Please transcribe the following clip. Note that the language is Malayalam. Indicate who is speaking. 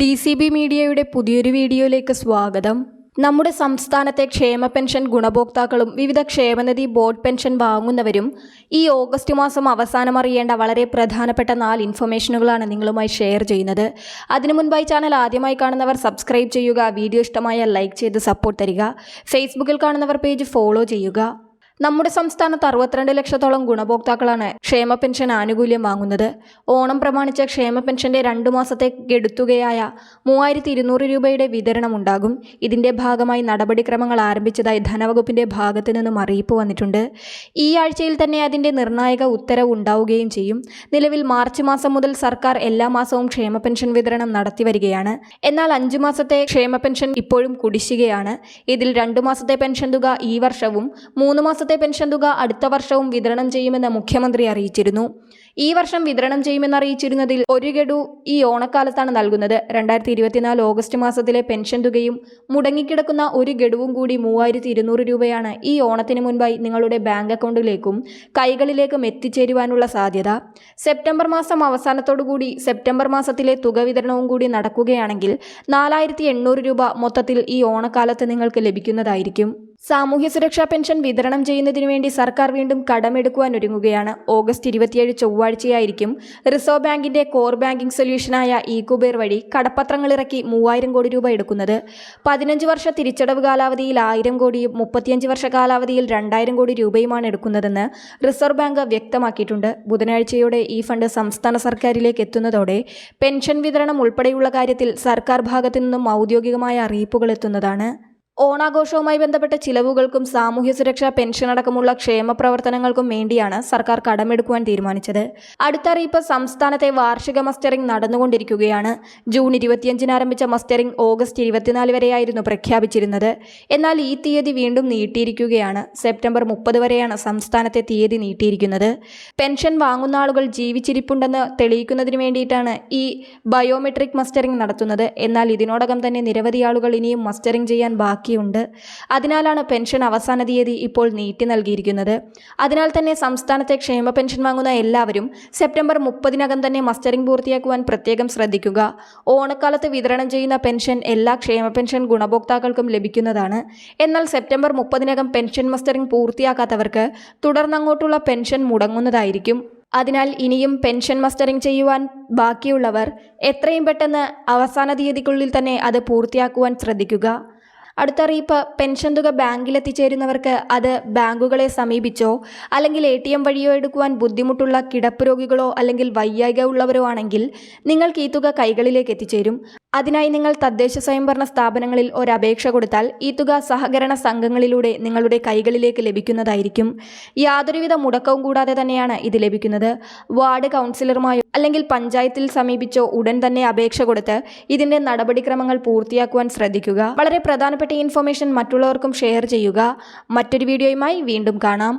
Speaker 1: ഡി സി ബി മീഡിയയുടെ പുതിയൊരു വീഡിയോയിലേക്ക് സ്വാഗതം. നമ്മുടെ സംസ്ഥാനത്തെ ക്ഷേമ പെൻഷൻ ഗുണഭോക്താക്കളും വിവിധ ക്ഷേമനിധി ബോർഡ് പെൻഷൻ വാങ്ങുന്നവരും ഈ ഓഗസ്റ്റ് മാസം അവസാനം അറിയേണ്ട വളരെ പ്രധാനപ്പെട്ട നാല് ഇൻഫർമേഷനുകളാണ് നിങ്ങളുമായി ഷെയർ ചെയ്യുന്നത്. അതിനു മുൻപായി ചാനൽ ആദ്യമായി കാണുന്നവർ സബ്സ്ക്രൈബ് ചെയ്യുക വീഡിയോ ഇഷ്ടമായ ലൈക്ക് ചെയ്ത് സപ്പോർട്ട് തരിക. ഫേസ്ബുക്കിൽ കാണുന്നവർ പേജ് ഫോളോ ചെയ്യുക. നമ്മുടെ സംസ്ഥാനത്ത് അറുപത്തിരണ്ട് ലക്ഷത്തോളം ഗുണഭോക്താക്കളാണ് ക്ഷേമ പെൻഷൻ ആനുകൂല്യം വാങ്ങുന്നത്. ഓണം പ്രമാണിച്ച ക്ഷേമ പെൻഷന്റെ രണ്ടു മാസത്തെ എടുത്തുകയായ മൂവായിരത്തി ഇരുന്നൂറ് രൂപയുടെ വിതരണം ഉണ്ടാകും. ഇതിന്റെ ഭാഗമായി നടപടിക്രമങ്ങൾ ആരംഭിച്ചതായി ധനവകുപ്പിന്റെ ഭാഗത്തു നിന്നും അറിയിപ്പ് വന്നിട്ടുണ്ട്. ഈ ആഴ്ചയിൽ തന്നെ അതിന്റെ നിർണായക ഉത്തരവ് ഉണ്ടാവുകയും ചെയ്യും. നിലവിൽ മാർച്ച് മാസം മുതൽ സർക്കാർ എല്ലാ മാസവും ക്ഷേമ പെൻഷൻ വിതരണം നടത്തി വരികയാണ്. എന്നാൽ അഞ്ചു മാസത്തെ ക്ഷേമ പെൻഷൻ ഇപ്പോഴും കുടിശ്ശികയാണ്. ഇതിൽ രണ്ടു മാസത്തെ പെൻഷൻ തുക ഈ വർഷവും മൂന്ന് മാസത്തെ പെൻഷൻ തുക അടുത്ത വർഷവും വിതരണം ചെയ്യുമെന്ന് മുഖ്യമന്ത്രി അറിയിച്ചിരുന്നു. ഈ വർഷം വിതരണം ചെയ്യുമെന്ന് അറിയിച്ചിരുന്നതിൽ ഒരു ഗഡു ഈ ഓണക്കാലത്താണ് നൽകുന്നത്. രണ്ടായിരത്തി ഇരുപത്തിനാല് ഓഗസ്റ്റ് മാസത്തിലെ പെൻഷൻ തുകയും മുടങ്ങിക്കിടക്കുന്ന ഒരു ഗഡുവും കൂടി മൂവായിരത്തി ഇരുന്നൂറ് രൂപയാണ് ഈ ഓണത്തിന് മുൻപായി നിങ്ങളുടെ ബാങ്ക് അക്കൗണ്ടിലേക്കും കൈകളിലേക്കും എത്തിച്ചേരുവാനുള്ള സാധ്യത. സെപ്റ്റംബർ മാസം അവസാനത്തോടുകൂടി സെപ്റ്റംബർ മാസത്തിലെ തുക വിതരണവും കൂടി നടക്കുകയാണെങ്കിൽ നാലായിരത്തി രൂപ മൊത്തത്തിൽ ഈ ഓണക്കാലത്ത് നിങ്ങൾക്ക് ലഭിക്കുന്നതായിരിക്കും. സാമൂഹ്യ സുരക്ഷാ പെൻഷൻ വിതരണം ചെയ്യുന്നതിനു വേണ്ടി സർക്കാർ വീണ്ടും കടമെടുക്കുവാൻ ഒരുങ്ങുകയാണ്. ഓഗസ്റ്റ് ഇരുപത്തിയേഴ് ചൊവ്വാഴ്ചയായിരിക്കും റിസർവ് ബാങ്കിന്റെ കോർ ബാങ്കിംഗ് സൊല്യൂഷനായ ഇ കുബേർ വഴി കടപ്പത്രങ്ങൾ ഇറക്കി മൂവായിരം കോടി രൂപ എടുക്കുന്നത്. പതിനഞ്ച് വർഷ തിരിച്ചടവ് കാലാവധിയിൽ ആയിരം കോടിയും മുപ്പത്തിയഞ്ച് വർഷ കാലാവധിയിൽ രണ്ടായിരം കോടി രൂപയുമാണ് എടുക്കുന്നതെന്ന് റിസർവ് ബാങ്ക് വ്യക്തമാക്കിയിട്ടുണ്ട്. ബുധനാഴ്ചയോടെ ഈ ഫണ്ട് സംസ്ഥാന സർക്കാരിലേക്ക് എത്തുന്നതോടെ പെൻഷൻ വിതരണം ഉൾപ്പെടെയുള്ള കാര്യത്തിൽ സർക്കാർ ഭാഗത്തു നിന്നും ഔദ്യോഗികമായ അറിയിപ്പുകൾ എത്തുന്നതാണ്. ഓണാഘോഷവുമായി ബന്ധപ്പെട്ട ചിലവുകൾക്കും സാമൂഹ്യ സുരക്ഷാ പെൻഷൻ അടക്കമുള്ള ക്ഷേമ പ്രവർത്തനങ്ങൾക്കും വേണ്ടിയാണ് സർക്കാർ കടമെടുക്കുവാൻ തീരുമാനിച്ചത്. അടുത്ത അറിയിപ്പ് സംസ്ഥാനത്തെ വാർഷിക മസ്റ്ററിംഗ് നടന്നുകൊണ്ടിരിക്കുകയാണ്. ജൂൺ ഇരുപത്തിയഞ്ചിന് ആരംഭിച്ച മസ്റ്ററിംഗ് ഓഗസ്റ്റ് ഇരുപത്തിനാല് വരെയായിരുന്നു പ്രഖ്യാപിച്ചിരുന്നത്. എന്നാൽ ഈ തീയതി വീണ്ടും നീട്ടിയിരിക്കുകയാണ്. സെപ്റ്റംബർ മുപ്പത് വരെയാണ് സംസ്ഥാനത്തെ തീയതി നീട്ടിയിരിക്കുന്നത്. പെൻഷൻ വാങ്ങുന്ന ആളുകൾ ജീവിച്ചിരിപ്പുണ്ടെന്ന് തെളിയിക്കുന്നതിന് വേണ്ടിയിട്ടാണ് ഈ ബയോമെട്രിക് മസ്റ്ററിംഗ് നടത്തുന്നത്. എന്നാൽ ഇതിനോടകം തന്നെ നിരവധി ആളുകൾ ഇനിയും മസ്റ്ററിംഗ് ചെയ്യാൻ ബാക്കിയുണ്ട് അതിനാലാണ് പെൻഷൻ അവസാന തീയതി ഇപ്പോൾ നീട്ടി നൽകിയിരിക്കുന്നത്. അതിനാൽ തന്നെ സംസ്ഥാനത്തെ ക്ഷേമ പെൻഷൻ വാങ്ങുന്ന എല്ലാവരും സെപ്റ്റംബർ മുപ്പതിനകം തന്നെ മസ്റ്ററിംഗ് പൂർത്തിയാക്കുവാൻ പ്രത്യേകം ശ്രദ്ധിക്കുക. ഓണക്കാലത്ത് വിതരണം ചെയ്യുന്ന പെൻഷൻ എല്ലാ ക്ഷേമ പെൻഷൻ ഗുണഭോക്താക്കൾക്കും ലഭിക്കുന്നതാണ്. എന്നാൽ സെപ്റ്റംബർ മുപ്പതിനകം പെൻഷൻ മസ്റ്ററിംഗ് പൂർത്തിയാക്കാത്തവർക്ക് തുടർന്നങ്ങോട്ടുള്ള പെൻഷൻ മുടങ്ങുന്നതായിരിക്കും. അതിനാൽ ഇനിയും പെൻഷൻ മസ്റ്ററിംഗ് ചെയ്യുവാൻ ബാക്കിയുള്ളവർ എത്രയും പെട്ടെന്ന് അവസാന തീയതിക്കുള്ളിൽ തന്നെ അത് പൂർത്തിയാക്കുവാൻ ശ്രദ്ധിക്കുക. അടുത്ത അറിയിപ്പ് പെൻഷൻ തുക ബാങ്കിലെത്തിച്ചേരുന്നവർക്ക് അത് ബാങ്കുകളെ സമീപിച്ചോ? അല്ലെങ്കിൽ എ ടി എം വഴിയോ എടുക്കുവാൻ ബുദ്ധിമുട്ടുള്ള കിടപ്പ് രോഗികളോ അല്ലെങ്കിൽ വയ്യായിക ഉള്ളവരോ ആണെങ്കിൽ നിങ്ങൾക്ക് ഈ തുക കൈകളിലേക്ക് എത്തിച്ചേരും. അതിനായി നിങ്ങൾ തദ്ദേശ സ്വയംഭരണ സ്ഥാപനങ്ങളിൽ ഒരു അപേക്ഷ കൊടുത്താൽ ഈ തുക സഹകരണ സംഘങ്ങളിലൂടെ നിങ്ങളുടെ കൈകളിലേക്ക് ലഭിക്കുന്നതായിരിക്കും. യാതൊരുവിധ മുടക്കവും കൂടാതെ തന്നെയാണ് ഇത് ലഭിക്കുന്നത്. വാർഡ് കൗൺസിലറുമായോ അല്ലെങ്കിൽ പഞ്ചായത്തിൽ സമീപിച്ചോ ഉടൻ തന്നെ അപേക്ഷ കൊടുത്ത് ഇതിന്റെ നടപടിക്രമങ്ങൾ പൂർത്തിയാക്കുവാൻ ശ്രദ്ധിക്കുക. വളരെ പ്രധാനപ്പെട്ട ഇൻഫർമേഷൻ മറ്റുള്ളവർക്കും ഷെയർ ചെയ്യുക. മറ്റൊരു വീഡിയോയുമായി വീണ്ടും കാണാം.